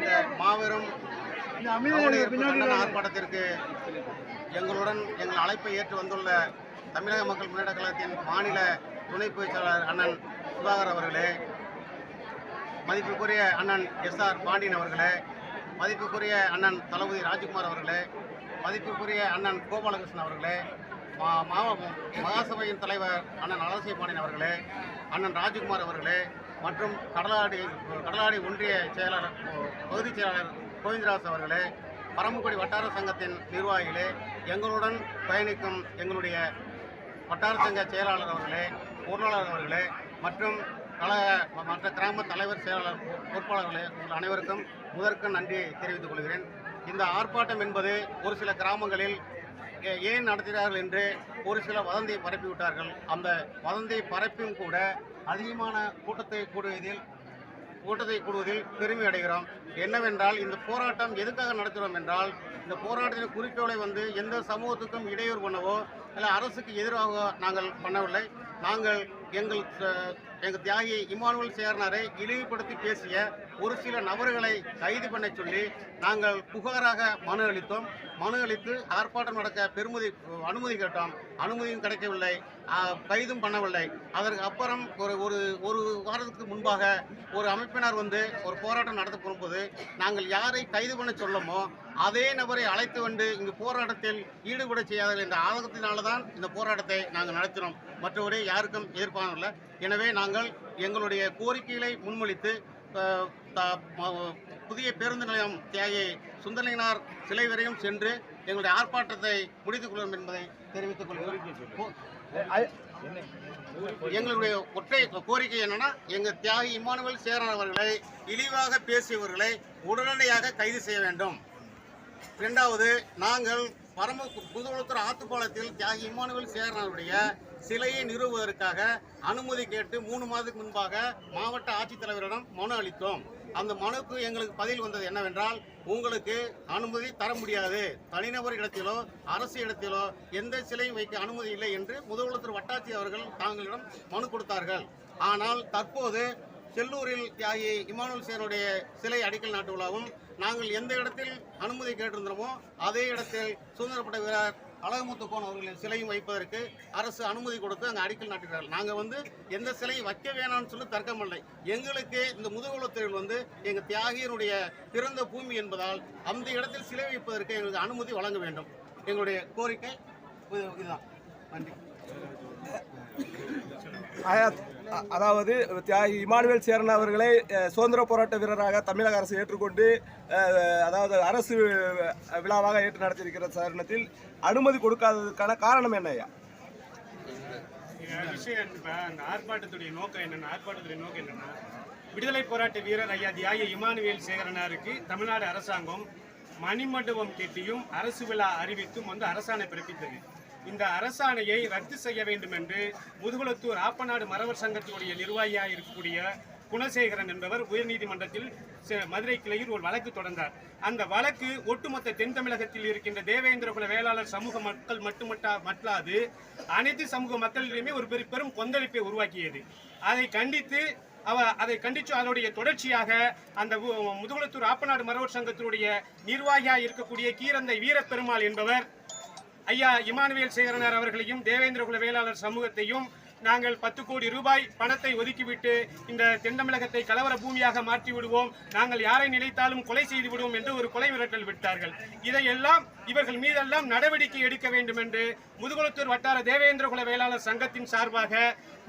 இந்த மாபெரும் ஆர்ப்பாட்டத்திற்கு எங்களுடன் எங்கள் அழைப்பை ஏற்று வந்துள்ள தமிழக மக்கள் முன்னேற்ற கழகத்தின் மாநில துணை பொதுச் அண்ணன் சுதாகர் அவர்களே மதிப்புக்குரிய அண்ணன் எஸ் ஆர் பாண்டியன் அவர்களே மதிப்புக்குரிய அண்ணன் தளபதி ராஜ்குமார் அவர்களே மதிப்புக்குரிய அண்ணன் கோபாலகிருஷ்ணன் அவர்களே மா- மகாசபையின் தலைவர் அண்ணன் அலசிய பாண்டியன் அவர்களே அண்ணன் ராஜ்குமார் அவர்களே மற்றும் கடலாடி கடலாடி ஒன்றிய செயலாளர் பகுதிச் செயலாளர் கோவிந்தராஜ் அவர்களே பரமக்குடி வட்டார சங்கத்தின் நிர்வாகிகளே எங்களுடன் பயணிக்கும் எங்களுடைய வட்டார சங்க செயலாளர் அவர்களே பொருளாளர் அவர்களே மற்றும் கல மற்ற கிராம தலைவர் செயலாளர் பொறுப்பாளர்களே உங்கள் அனைவருக்கும் முதற்கு நன்றி தெரிவித்துக் கொள்கிறேன். இந்த ஆர்ப்பாட்டம் என்பது ஒரு சில கிராமங்களில் ஏ- ஏன் நடத்துகிறார்கள் என்று ஒரு சில வதந்தியை பரப்பிவிட்டார்கள். அந்த வதந்தியை பரப்பியும் கூட அதிகமான கூட்டத்தை கூடுவதில் கூட்டத்தை கூடுவதில் பெருமை அடைகிறோம். என்னவென்றால் இந்த போராட்டம் எதுக்காக நடத்துகிறோம் என்றால் இந்த போராட்டத்தின் குறிக்கோளை வந்து எந்த சமூகத்துக்கும் இடையூறு பண்ணவோ இல்லை அரசுக்கு எதிராக நாங்கள் பண்ணவில்லை. நாங்கள் எங்கள் எங்கள் தியாகி இமானுவல் சேர்னாரை இழிவுபடுத்தி பேசிய ஒரு சில நபர்களை கைது பண்ண சொல்லி நாங்கள் புகாராக மனு அளித்தோம். மனு அளித்து ஆர்ப்பாட்டம் நடக்க பெருமதி அனுமதி கேட்டோம். அனுமதியும் கிடைக்கவில்லை. கைதும் பண்ணவில்லை. அதற்கு அப்புறம் ஒரு ஒரு ஒரு வாரத்துக்கு முன்பாக ஒரு அமைப்பினர் வந்து ஒரு போராட்டம் நடத்த போகும்போது நாங்கள் யாரை கைது பண்ண சொல்லமோ அதே நபரை அழைத்து வந்து இங்கு போராட்டத்தில் ஈடுபட செய்யாதீர்கள் என்ற ஆதங்கத்தினால தான் இந்த போராட்டத்தை நாங்கள் நடத்தினோம். மற்றவரை யாருக்கும் எதிர்ப்பானவில்லை எனவே நாங்கள் எங்களுடைய கோரிக்கைகளை முன்மொழித்து புதிய பேருந்து நிலையம் தியாகி சுந்தரலிங்கனார் சிலை வரையும் சென்று எங்களுடைய ஆர்ப்பாட்டத்தை முடித்துக் கொள்வோம் என்பதை தெரிவித்துக் கொள்கிறோம். எங்களுடைய ஒற்றை கோரிக்கை என்னன்னா எங்கள் தியாகி இமானுவேல் சேரன் அவர்களை இழிவாக பேசியவர்களை உடனடியாக கைது செய்ய வேண்டும். இரண்டாவது நாங்கள் பரம புதுவளத்தூர் ஆத்துப்பாலத்தில் தியாகி இமானுவேல் சேரனுடைய சிலையை நிறுவுவதற்காக அனுமதி கேட்டு மூணு மாதத்துக்கு முன்பாக மாவட்ட ஆட்சித்தலைவரிடம் மனு அளித்தோம். அந்த மனுக்கு எங்களுக்கு பதில் வந்தது என்னவென்றால் உங்களுக்கு அனுமதி தர முடியாது. தனிநபர் இடத்திலோ அரசு இடத்திலோ எந்த சிலையும் வைக்க அனுமதி இல்லை என்று முதுகுளத்தூர் வட்டாட்சி அவர்கள் தாங்களிடம் மனு கொடுத்தார்கள். ஆனால் தற்போது செல்லூரில் தியாகி இமானுவல் சேனுடைய சிலை அடிக்கல் நாட்டு விழாவும் நாங்கள் எந்த இடத்தில் அனுமதி கேட்டிருந்தோமோ அதே இடத்தில் சுதந்திரப்பட்ட வீரர் அழகுமுத்து கோன் அவர்களின் சிலையும் வைப்பதற்கு அரசு அனுமதி கொடுத்து அங்கே அடிக்கல் நாட்டுகிறார்கள். நாங்கள் வந்து எந்த சிலையும் வைக்க வேணாம்னு சொல்லி தர்க்கமில்லை எங்களுக்கு இந்த முதுகுலத்தில் வந்து எங்கள் தியாகியினுடைய பிறந்த பூமி என்பதால் அந்த இடத்தில் சிலை வைப்பதற்கு எங்களுக்கு அனுமதி வழங்க வேண்டும். எங்களுடைய கோரிக்கை இதுதான். நன்றி. அதாவது தியாகி இமானுவேல் சேரன் அவர்களை சுதந்திர போராட்ட வீரராக தமிழக அரசு ஏற்றுக்கொண்டு அதாவது அரசு விழாவாக ஏற்று நடத்தியிருக்கிற தருணத்தில் அனுமதி கொடுக்காததுக்கான காரணம் என்ன ஐயா? விஷயம் அந்த ஆர்ப்பாட்டத்துடைய நோக்கம் என்னென்ன ஆர்ப்பாட்டத்துடைய நோக்கம் என்னென்னா விடுதலை போராட்ட வீரர் ஐயா தியாகி இமானுவேல் சேகரனாருக்கு தமிழ்நாடு அரசாங்கம் மணிமண்டபம் கெட்டியும் அரசு விழா அறிவித்தும் வந்து அரசாணை பிறப்பித்தது. இந்த அரசாணையை ரத்து செய்ய வேண்டும் என்று முதுகுளத்தூர் ஆப்பநாடு மறவர் சங்கத்தினுடைய நிர்வாகியாக இருக்கக்கூடிய குணசேகரன் என்பவர் உயர்நீதிமன்றத்தில் ச- மதுரை கிளையில் ஒரு வழக்கு தொடர்ந்தார். அந்த வழக்கு ஒட்டுமொத்த தென் தமிழகத்தில் இருக்கின்ற தேவேந்திரகுல வேளாளர் சமூக மக்கள் மட்டுமட்டா மట్లాது அனைத்து சமூக மக்களிடையுமே ஒரு பெரு பெரும் கொந்தளிப்பை உருவாக்கியது. அதை கண்டித்து அவ அதை கண்டித்து அதனுடைய தொடர்ச்சியாக அந்த உ- முதுகுளத்தூர் ஆப்பநாடு மரவர் சங்கத்தினுடைய நிர்வாகியாக இருக்கக்கூடிய கீரந்தை வீரப்பெருமாள் என்பவர் ஐயா இமானுவேல் சேகரனார் அவர்களையும் தேவேந்திரகுல வேளாளர் சமூகத்தையும் நாங்கள் பத்து கோடி ரூபாய் பணத்தை ஒதுக்கிவிட்டு இந்த தென்னமிழகத்தை கலவர பூமியாக மாற்றி விடுவோம். நாங்கள் யாரை நினைத்தாலும் கொலை செய்து விடுவோம் என்று ஒரு கொலை மிரட்டல் விட்டார்கள். இதையெல்லாம் இவர்கள் மீதெல்லாம் நடவடிக்கை எடுக்க வேண்டும் என்று முதுகுளத்தூர் வட்டார தேவேந்திரகுல வேளாளர் சங்கத்தின் சார்பாக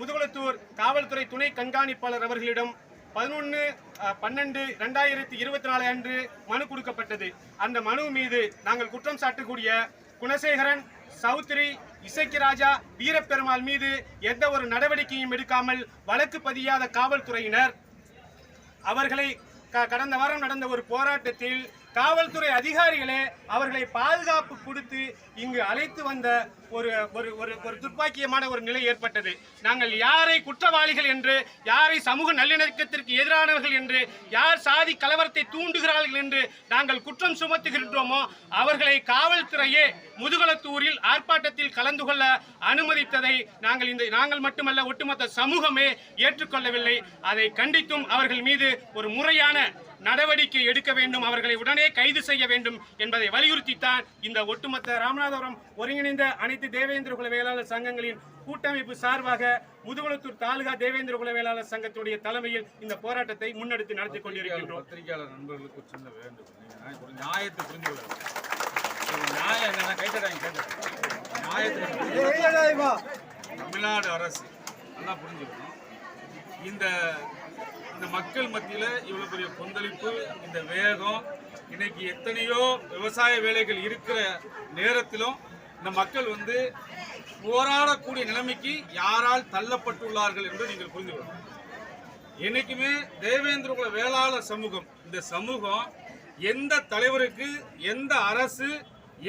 முதுகுளத்தூர் காவல்துறை துணை கண்காணிப்பாளர் அவர்களிடம் பதினொன்று பன்னெண்டு ரெண்டாயிரத்தி இருபத்தி நாலு அன்று மனு கொடுக்கப்பட்டது. அந்த மனு மீது நாங்கள் குற்றம் சாட்டக்கூடிய குணசேகரன் சௌத்ரி இசைக்கு ராஜா வீரப்பெருமாள் மீது எந்த ஒரு நடவடிக்கையும் எடுக்காமல் வழக்கு பதியாத காவல்துறையினர். அவர்களை க- கடந்த வாரம் நடந்த ஒரு போராட்டத்தில் காவல்துறை அதிகாரிகளே அவர்களை பாதுகாப்பு கொடுத்து இங்கு அழைத்து வந்த ஒரு ஒரு ஒரு ஒரு துர்ப்பாக்கியமான ஒரு நிலை ஏற்பட்டது. நாங்கள் யாரை குற்றவாளிகள் என்று யாரை சமூக நல்லிணக்கத்திற்கு எதிரானவர்கள் என்று யார் சாதி கலவரத்தை தூண்டுகிறார்கள் என்று நாங்கள் குற்றம் சுமத்துகின்றோமோ அவர்களை காவல்துறையே முதுகலத்தூரில் ஆர்ப்பாட்டத்தில் கலந்து கொள்ள அனுமதித்ததை நாங்கள் இந்த நாங்கள் மட்டுமல்ல ஒட்டுமொத்த சமூகமே ஏற்றுக்கொள்ளவில்லை. அதை கண்டித்தும் அவர்கள் மீது ஒரு முறையான நடவடிக்கை எடுக்க வேண்டும் அவர்களை உடனே கைது செய்ய வேண்டும் என்பதை வலியுறுத்தித்தான் இந்த ஒட்டுமொத்த ராமநாதபுரம் ஒருங்கிணைந்த அனைத்து தேவேந்திர குல வேளாளர் சங்கங்களின் கூட்டமைப்பு சார்பாக முதுகுளத்தூர் தாலுகா தேவேந்திர குல வேளாளர் சங்கத்துடைய தலைமையில் இந்த போராட்டத்தை முன்னெடுத்து நடத்தி கொண்டிருக்கின்றோம். பத்திரிகையாளர் நண்பர்களுக்கு ஒரு சின்ன வேண்டும் நியாயத்தை புரிந்து நியாயம் கைத்தடாங்க நியாயத்தை தமிழ்நாடு அரசு நல்லா புரிஞ்சுக்கணும். இந்த இந்த மக்கள் மத்தியில் இவ்வளவு பெரிய கொந்தளிப்பு இந்த வேகம் இன்னைக்கு எத்தனையோ விவசாய வேலைகள் இருக்கிற நேரத்திலும் இந்த மக்கள் வந்து போராடக்கூடிய நிலைமைக்கு யாரால் தள்ளப்பட்டுள்ளார்கள் என்று நீங்கள் புரிந்து கொள்ளணும் என்னைக்குமே தேவேந்திர குல வேளாளர் சமூகம் இந்த சமூகம் எந்த தலைவருக்கு எந்த அரசு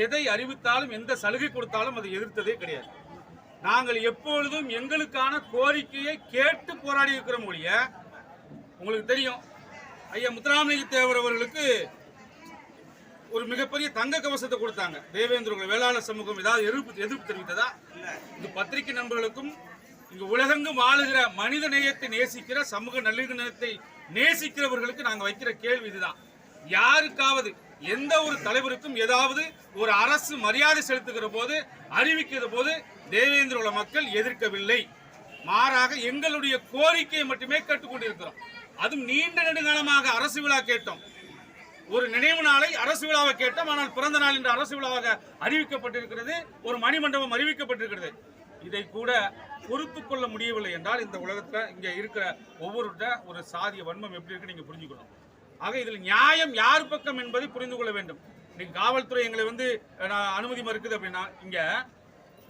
எதை அறிவித்தாலும் எந்த சலுகை கொடுத்தாலும் அதை எதிர்த்ததே கிடையாது. நாங்கள் எப்பொழுதும் எங்களுக்கான கோரிக்கையை கேட்டு போராடி இருக்கிற மொழியை உங்களுக்கு தெரியும் ஐயா முத்துராமலிங்க தேவர் அவர்களுக்கு ஒரு மிகப்பெரிய தங்க கவசத்தை கொடுத்தாங்க. தேவேந்திர வேளாளர் சமூகம் ஏதாவது எதிர்ப்பு எதிர்ப்பு தெரிவித்ததா? இந்த பத்திரிகை நண்பர்களுக்கும் இங்கு உலகெங்கும் வாழுகிற மனித நேயத்தை நேசிக்கிற சமூக நல்லிணத்தை நேசிக்கிறவர்களுக்கு நாங்கள் வைக்கிற கேள்வி இதுதான். யாருக்காவது எந்த ஒரு தலைவருக்கும் ஏதாவது ஒரு அரசு மரியாதை செலுத்துகிற போது அறிவிக்கிற போது தேவேந்திர மக்கள் எதிர்க்கவில்லை. மாறாக எங்களுடைய கோரிக்கையை மட்டுமே கேட்டுக்கொண்டிருக்கிறோம். அதுவும் நீண்ட நெடுங்காலமாக அரசு விழா கேட்டோம். ஒரு நினைவு நாளை அரசு விழாவை கேட்டோம். ஆனால் பிறந்த நாள் என்று அரசு விழாவாக அறிவிக்கப்பட்டிருக்கிறது. ஒரு மணிமண்டபம் அறிவிக்கப்பட்டிருக்கிறது. இதை கூட பொறுத்து கொள்ள முடியவில்லை என்றால் இந்த உலகத்தில் இங்கே இருக்கிற ஒவ்வொருட்ட ஒரு சாதிய வன்மம் எப்படி இருக்கு நீங்கள் புரிஞ்சுக்கணும். ஆக இதில் நியாயம் யார் பக்கம் என்பதை புரிந்து கொள்ள வேண்டும். இன்னைக்கு காவல்துறை எங்களை வந்து நான் அனுமதி மறுக்குது அப்படின்னா இங்கே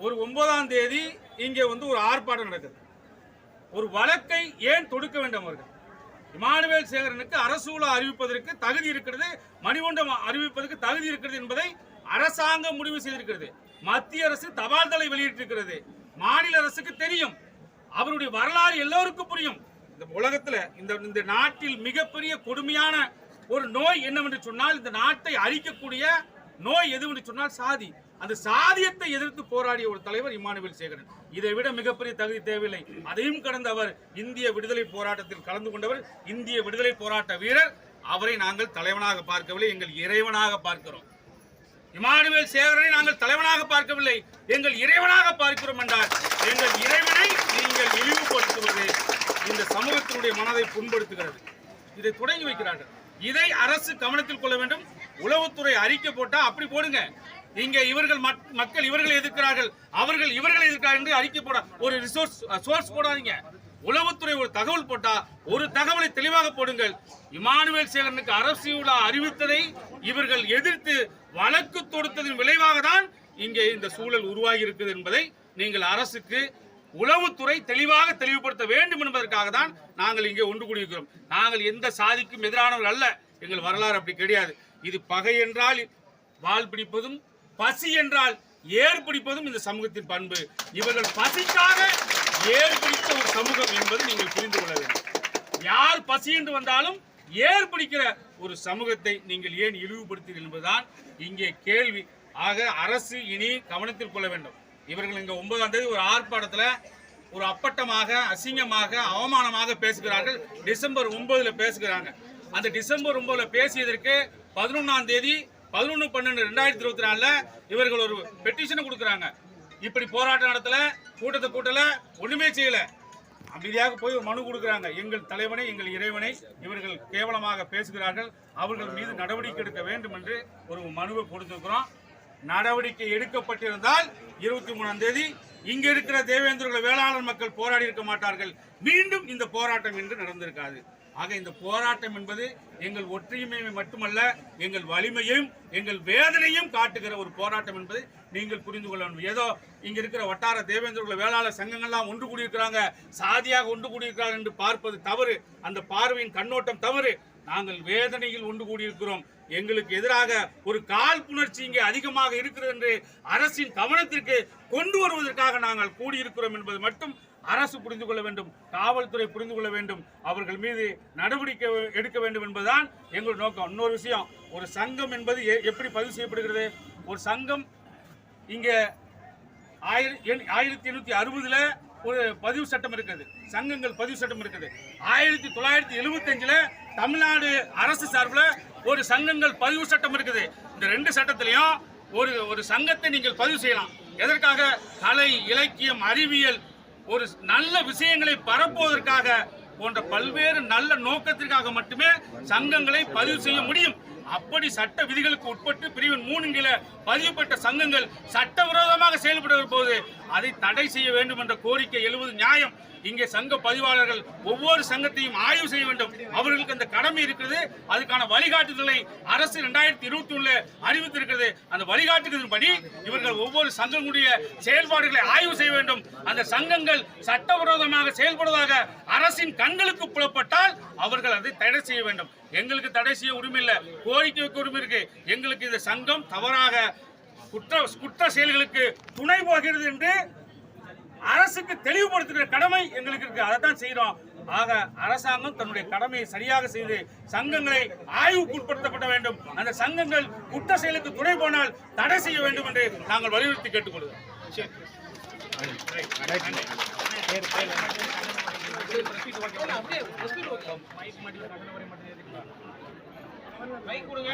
ஒரு ஒன்பதாம் தேதி இங்கே வந்து ஒரு ஆர்ப்பாட்டம் நடக்குது. ஒரு வழக்கை ஏன் தொடுக்க வேண்டும் அவர்கள்? இமானுவேல் சேகரனுக்கு அரசு அறிவிப்பதற்கு தகுதி இருக்கிறது மணிமண்டம் அறிவிப்பதற்கு தகுதி இருக்கிறது என்பதை அரசாங்கம் முடிவு செய்திருக்கிறது. மத்திய அரசு தபால் தலை வெளியிட்டிருக்கிறது. மாநில அரசுக்கு தெரியும். அவருடைய வரலாறு எல்லோருக்கும் புரியும். இந்த உலகத்துல இந்த இந்த நாட்டில் மிகப்பெரிய கொடுமையான ஒரு நோய் என்னவென்று சொன்னால் இந்த நாட்டை அழிக்கக்கூடிய நோய் எதுவென்று சொன்னால் சாதி. அந்த சாதியத்தை எதிர்த்து போராடிய ஒரு தலைவர் இமானுவேல் சேகரன். இதை விட மிகப்பெரிய தகுதி தேவையில்லை. அதையும் கடந்த அவர் இந்திய விடுதலை போராட்டத்தில் கலந்து கொண்டவர் இந்திய விடுதலை போராட்ட வீரர். அவரை நாங்கள் தலைவனாக பார்க்கவில்லை எங்கள் இறைவனாக பார்க்கிறோம். இமானுவேல் சேகரனை நாங்கள் தலைவனாக பார்க்கவில்லை எங்கள் இறைவனாக பார்க்கிறோம் என்றால் எங்கள் இறைவனை நீங்கள் இழிவுபடுத்துவது இந்த சமூகத்தினுடைய மனதை புண்படுத்துகிறது. இதை தொடங்கி வைக்கிறார்கள். இதை அரசு கவனத்தில் கொள்ள வேண்டும். உளவுத்துறை அறிக்கை போட்டா அப்படி போடுங்க. இங்கே இவர்கள் மக்- மக்கள் இவர்களை எதிர்க்கிறார்கள். அவர்கள் இவர்களை எதிர்க்கிறார்கள் என்று அறிக்கை போட ஒரு ரிசோர்ஸ் சோர்ஸ் போடாதீங்க. உளவுத்துறை ஒரு தகவல் போட்டா ஒரு தகவலை தெளிவாக போடுங்கள். இமானுவேல் சேகரனுக்கு அரசு விழா அறிவித்ததை இவர்கள் எதிர்த்து வழக்கு தொடுத்ததன் விளைவாக தான் இங்கே இந்த சூழல் உருவாகி இருக்குது என்பதை நீங்கள் அரசுக்கு உளவுத்துறை தெளிவாக தெளிவுபடுத்த வேண்டும் என்பதற்காக தான் நாங்கள் இங்கே ஒன்று கூடியிருக்கிறோம். நாங்கள் எந்த சாதிக்கும் எதிரானவர்கள் அல்ல. எங்கள் வரலாறு அப்படி கிடையாது. இது பகை என்றால் வாள் பிடிப்பதும் பசி என்றால் ஏர் பிடிப்பதும் இந்த சமூகத்தின் பண்பு. இவர்கள் பசிக்காக ஏர் பிடித்த ஒரு சமூகம் என்பது நீங்கள் புரிந்து கொள்ள வேண்டும். யார் பசி என்று வந்தாலும் ஏர் பிடிக்கிற ஒரு சமூகத்தை நீங்கள் ஏன் இழிவுபடுத்தீர்கள் என்பதுதான் இங்கே கேள்வி. ஆக அரசு இனி கவனத்தில் கொள்ள வேண்டும். இவர்கள் இங்கே ஒன்பதாம் தேதி ஒரு ஆர்ப்பாட்டத்தில் ஒரு அப்பட்டமாக அசிங்கமாக அவமானமாக பேசுகிறார்கள். டிசம்பர் ஒன்பதுல பேசுகிறாங்க. அந்த டிசம்பர் ஒன்பதுல பேசியதற்கு பதினொன்றாம் தேதி பதினொன்று பன்னெண்டு ரெண்டாயிரத்தி இருபத்தி நாலுல இவர்கள் ஒரு பெட்டிஷனை கொடுக்குறாங்க. இப்படி போராட்டம் நடத்தல கூட்டத்தை கூட்டல ஒண்ணுமே செய்யல. அமைதியாக போய் ஒரு மனு கொடுக்குறாங்க. எங்கள் தலைவனை எங்கள் இறைவனை இவர்கள் கேவலமாக பேசுகிறார்கள். அவர்கள் மீது நடவடிக்கை எடுக்க வேண்டும் என்று ஒரு மனுவை கொடுத்திருக்கிறோம். நடவடிக்கை எடுக்கப்பட்டிருந்தால் இருபத்தி மூணாம் தேதி இங்க இருக்கிற தேவேந்திர வேளாளர் மக்கள் போராடி இருக்க மாட்டார்கள். மீண்டும் இந்த போராட்டம் என்று நடந்திருக்காது. ஆக இந்த போராட்டம் என்பது எங்கள் ஒற்றுமையை மட்டுமல்ல எங்கள் வலிமையும் எங்கள் வேதனையும் காட்டுகிற ஒரு போராட்டம் என்பதை நீங்கள் புரிந்து கொள்ள வேண்டும். ஏதோ இங்க இருக்கிற வட்டார தேவேந்திரகுல வேளாளர் சங்கங்கள்லாம் ஒன்று கூடியிருக்கிறாங்க சாதியாக ஒன்று கூடியிருக்கிறார் என்று பார்ப்பது தவறு. அந்த பார்வையின் கண்ணோட்டம் தவறு. நாங்கள் வேதனையில் ஒன்று கூடியிருக்கிறோம். எங்களுக்கு எதிராக ஒரு காழ்ப்புணர்ச்சி இங்கே அதிகமாக இருக்கிறது என்று அரசின் கவனத்திற்கு கொண்டு வருவதற்காக நாங்கள் கூடியிருக்கிறோம் என்பது மட்டும் அரசு புரிந்து கொள்ள வேண்டும் காவல்துறை புரிந்து கொள்ள வேண்டும் அவர்கள் மீது நடவடிக்கை எடுக்க வேண்டும் என்பதுதான் எங்கள் நோக்கம். இன்னொரு விஷயம் ஒரு சங்கம் என்பது எ- எப்படி பதிவு செய்யப்படுகிறது? ஒரு சங்கம் இங்கே ஆயிர- எண்- ஆயிரத்தி எண்ணூத்தி அறுபதுல ஒரு பதிவு சட்டம் இருக்குது. சங்கங்கள் பதிவு சட்டம் இருக்குது. ஆயிரத்தி தொள்ளாயிரத்தி எழுபத்தஞ்சில் தமிழ்நாடு அரசு சார்பில் ஒரு சங்கங்கள் பதிவு சட்டம் இருக்குது. இந்த ரெண்டு சட்டத்திலையும் ஒரு ஒரு சங்கத்தை நீங்கள் பதிவு செய்யலாம். எதற்காக? கலை இலக்கியம் அறிவியல் ஒரு நல்ல விஷயங்களை பரப்புவதற்காக போன்ற பல்வேறு நல்ல நோக்கத்திற்காக மட்டுமே சங்கங்களை பதிவு செய்ய முடியும். அப்படி சட்ட விதிகளுக்கு உட்பட்டு பிரிவின் மூணு கீழே பதிவுபட்ட சங்கங்கள் சட்டவிரோதமாக செயல்படுகிற போது அதை தடை செய்ய வேண்டும் என்ற கோரிக்கை எழுவது நியாயம். இங்கே சங்க பதிவாளர்கள் ஒவ்வொரு சங்கத்தையும் ஆய்வு செய்ய வேண்டும். அவர்களுக்கு அந்த கடமை இருக்கிறது. அதுக்கான வழிகாட்டுதலை அரசு இரண்டாயிரத்தி இருபத்தி ஒண்ணுல அறிவித்திருக்கிறது. அந்த வழிகாட்டுதலின்படி இவர்கள் ஒவ்வொரு சங்கங்களுடைய செயல்பாடுகளை ஆய்வு செய்ய வேண்டும். அந்த சங்கங்கள் சட்டவிரோதமாக செயல்படுவதாக அரசின் கண்களுக்கு புலப்பட்டால் அவர்கள் அதை தடை செய்ய வேண்டும். எங்களுக்கு தடை செய்ய உரிமை இல்லை. கோரிக்கை உரிமை இருக்கு. எங்களுக்கு இந்த சங்கம் தவறாக குற்ற குற்ற செயல்களுக்கு துணை போகிறது என்று அரசுக்கு தெளிவுபடுத்துகிற கடமை எங்களுக்கு இருக்கு அதை தான் செய்யறோம் ஆக அரசாங்கம் தன்னுடைய கடமையை சரியாக செய்து சங்கங்களை ஆய்வுக்கு உட்படுத்தப்பட வேண்டும் அந்த சங்கங்கள் குற்ற செயலுக்கு துணை போனால் தடை செய்ய வேண்டும் என்று நாங்கள் வலியுறுத்தி கேட்டுக்கொள்கிறோம் மைக் கொடுங்க.